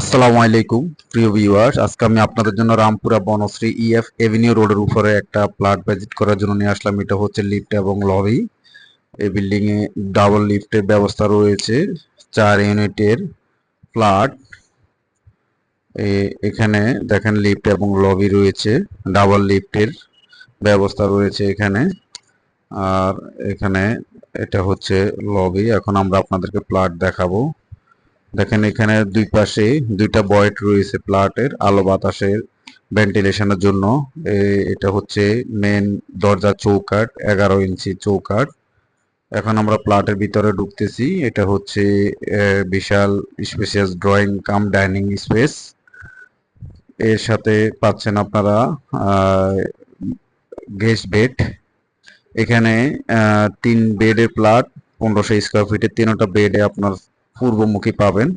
আসসালামু আলাইকুম, প্রিয় ভিউয়ার্স আজকে আমি আপনাদের জন্য রামপুরা বনশ্রী ইএফ এভিনিউ রোডের উপরে একটা প্লাট ভিজিট করার জন্য নিয়ে আসলাম। এটা হচ্ছে লিফট এবং লবি এই বিল্ডিং এ ডাবল লিফটের ব্যবস্থা রয়েছে, চার ইউনিটের ফ্ল্যাট এখানে দেখেন লিফট এবং লবি রয়েছে ডাবল লিফটের ব্যবস্থা রয়েছে এখানে। আর এখানে এটা হচ্ছে লবি এখন আমরা আপনাদেরকে প্লাট দেখাবো। দেখেন এখানে দুই পাশে দুইটা বয়েট রয়েছে প্লাটের, আলো বাতাসের ভেন্টিলেশনের জন্য। এটা হচ্ছে মেন দরজা চৌকাট এগারো ইঞ্চি চৌকাট এখন আমরা প্লাটের ভিতরে ঢুকতেছি। এটা হচ্ছে বিশাল spacious drawing cum dining space. এর সাথে পাচ্ছেন আপনারা গেস্ট বেড। এখানে তিন বেডের প্লাট, পনেরোশো স্কোয়ার ফিটের তিনটা বেডে আপনার পূর্বমুখী পাবেন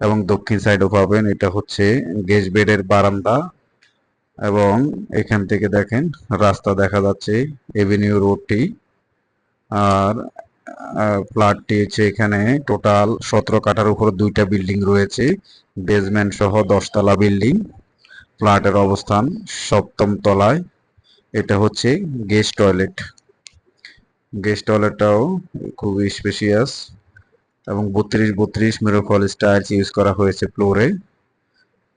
এবং দক্ষিণ সাইডও পাবেন। এটা হচ্ছে গেস্ট বেডের বারান্দা এবং এখান থেকে দেখেন রাস্তা দেখা যাচ্ছে, এভিনিউ রোডটি। আর ফ্ল্যাটটি হচ্ছে এখানে টোটাল সতেরো কাঠার উপর দুইটা বিল্ডিং রয়েছে, বেসমেন্ট সহ দশতলা বিল্ডিং। ফ্ল্যাটের অবস্থান সপ্তম তলায়। এটা হচ্ছে গেস্ট টয়লেট। গেস্ট টয়লেটটাও খুবই স্পেশিয়াস। এবং বত্রিশ বত্রিশ মিরোফল স্টাইলস ইউজ করা হয়েছে ফ্লোরে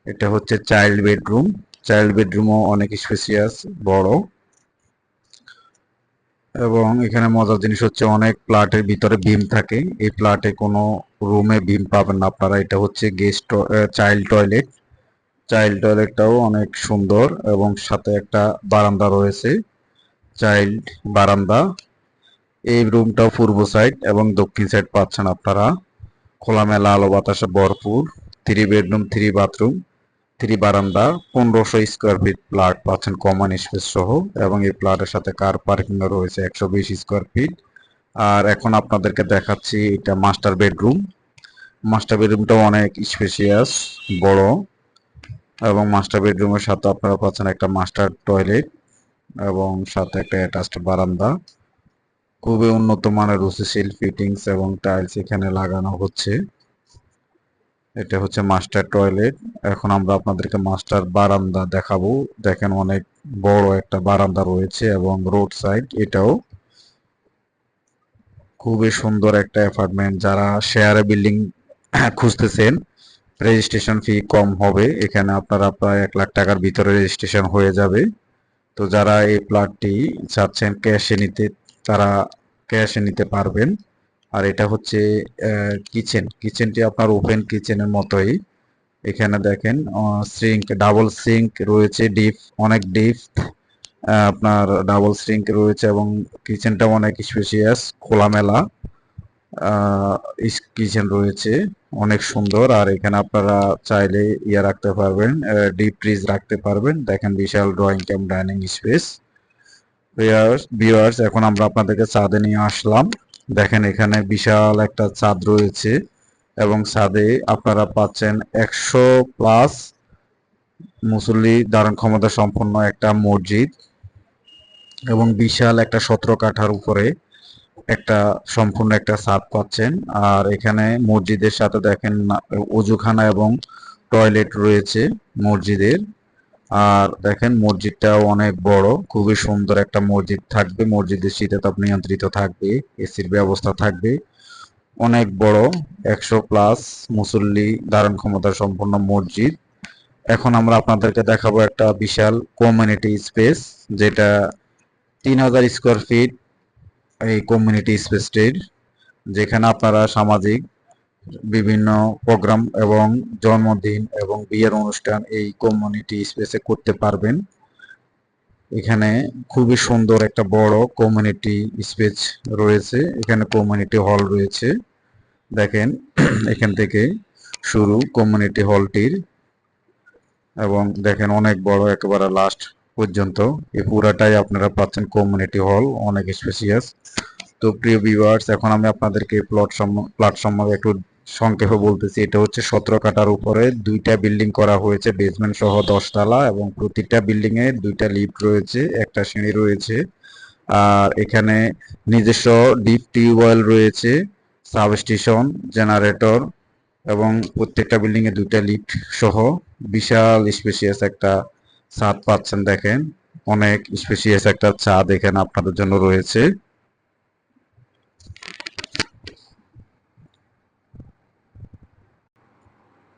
এটা হচ্ছে চাইল্ড বেডরুম চাইল্ড বেডরুমও অনেক স্পেশিয়াস বড়। এবং এখানে মজার জিনিস হচ্ছে অনেক প্লাটের ভিতরে বিম থাকে। এই প্লাটে কোনো রুমে বিম পাবেন না আপনারা। এটা হচ্ছে গেস্ট চাইল্ড টয়লেট চাইল্ড টয়লেটটাও অনেক সুন্দর এবং সাথে একটা বারান্দা রয়েছে। চাইল্ড বারান্দা। এই রুমটাও পূর্ব সাইড এবং দক্ষিণ সাইড পাচ্ছেন আপনারা। খোলামেলা আলো বাতাসে ভরপুর। Three bedroom three bathroom three বারান্দা, পনেরোশো স্কোয়ার ফিট প্লাট পাচ্ছেন কমন স্পেস সহ এবং এই প্লাটের সাথে কার পার্কিং রয়েছে একশো বিশ স্কোয়ার ফিট আর এখন আপনাদেরকে দেখাচ্ছি এটা মাস্টার বেডরুম মাস্টার বেডরুমটাও অনেক স্পেশিয়াস বড় এবং মাস্টার বেডরুমের সাথে আপনারা পাচ্ছেন একটা মাস্টার টয়লেট এবং সাথে একটা অ্যাটাচড বারান্দা। খুবই উন্নত মানের রুচিশীল ফিটিংস এবং টাইলস এখানে লাগানো হচ্ছে। এটা হচ্ছে মাস্টার টয়লেট এখন আমরা আপনাদেরকে মাস্টার বারান্দা দেখাবো। দেখেন অনেক বড় একটা বারান্দা রয়েছে এবং রোড সাইড এটাও। খুবই সুন্দর একটা অ্যাপার্টমেন্ট যারা শেয়ারে বিল্ডিং খুঁজতেছেন রেজিস্ট্রেশন ফি কম হবে। এখানে আপনারা প্রায় এক লাখ টাকার ভিতরে রেজিস্ট্রেশন হয়ে যাবে। তো যারা এই প্লটটি চাচ্ছেন ক্যাশে নিতে তারা ক্যাশে নিতে পারবেন। আর এটা হচ্ছে কিচেন কিচেনটি আপনার ওপেন কিচেনের মতোই। এখানে দেখেন সিঙ্ক ডাবল সিঙ্ক রয়েছে ডিপ অনেক ডিপ আপনার ডাবল সিঙ্ক রয়েছে এবং কিচেনটা অনেক স্পেশিয়াস খোলামেলা কিচেন রয়েছে, অনেক সুন্দর। আর এখানে আপনারা চাইলে ইয়ে রাখতে পারবেন ডিপ ফ্রিজ রাখতে পারবেন। দেখেন বিশাল drawing cum dining space viewers এখন আমরা আপনাদেরকে ছাদে নিয়ে আসলাম। দেখেন এখানে বিশাল একটা ছাদ রয়েছে এবং ছাদে আপনারা পাচ্ছেন একশো প্লাস মুসল্লি ধারণ ক্ষমতা সম্পন্ন একটা মসজিদ এবং বিশাল একটা সতেরো কাঠার উপরে একটা সম্পূর্ণ একটা ছাদ পাচ্ছেন। আর এখানে মসজিদের সাথে দেখেন না- অজুখানা এবং টয়লেট রয়েছে মসজিদের। আর দেখেন মসজিদটাও অনেক বড়, খুবই সুন্দর একটা মসজিদ থাকবে। মসজিদের শীতে তাপ নিয়ন্ত্রিত থাকবে, এসির ব্যবস্থা থাকবে। অনেক বড়, একশো প্লাস মুসল্লি ধারণ ক্ষমতা সম্পন্ন মসজিদ। এখন আমরা আপনাদেরকে দেখাবো একটা বিশাল কমিউনিটি স্পেস যেটা তিন হাজার স্কোয়ার ফিট এই কমিউনিটি স্পেসটির যেখানে আপনারা সামাজিক বিভিন্ন প্রোগ্রাম এবং জন্মদিন এবং বিয়ের অনুষ্ঠান এই কমিউনিটি স্পেসে করতে পারবেন। এখানে খুবই সুন্দর একটা বড় কমিউনিটি স্পেস রয়েছে। এখানে কমিউনিটি হল রয়েছে। দেখেন, এখান থেকে শুরু কমিউনিটি হলটির এবং দেখেন অনেক বড় একেবারে লাস্ট পর্যন্ত। এই পুরাটাই আপনারা পাচ্ছেন কমিউনিটি হল অনেক স্পেসিয়াস তো প্রিয় ভিউয়ার্স এখন আমি আপনাদেরকে প্লট প্লট সম্বন্ধে একটু সংক্ষেপে বলতেছি, এটা হচ্ছে সতেরো কাটার উপরে দুইটা বিল্ডিং করা হয়েছে বেসমেন্ট সহ দশতলা এবং প্রতিটা বিল্ডিং এ দুইটা লিফট রয়েছে, একটা সিঁড়ি রয়েছে। আর এখানে নিজস্ব ডিপ টিউবওয়েল রয়েছে সাব স্টেশন জেনারেটর এবং প্রত্যেকটা বিল্ডিং এ দুইটা লিফট সহ বিশাল স্পেসিয়াস একটা ছাদ পাচ্ছেন দেখেন। অনেক স্পেসিয়াস একটা ছাদ এখানে আপনাদের জন্য রয়েছে।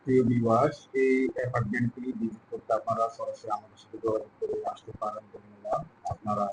প্রিয় ভিউয়ার্স এই অ্যাপার্টমেন্টটি ভিজিট করতে আপনারা সরাসরি আমাদের সাথে যোগাযোগ করে আসতে পারেন আপনারা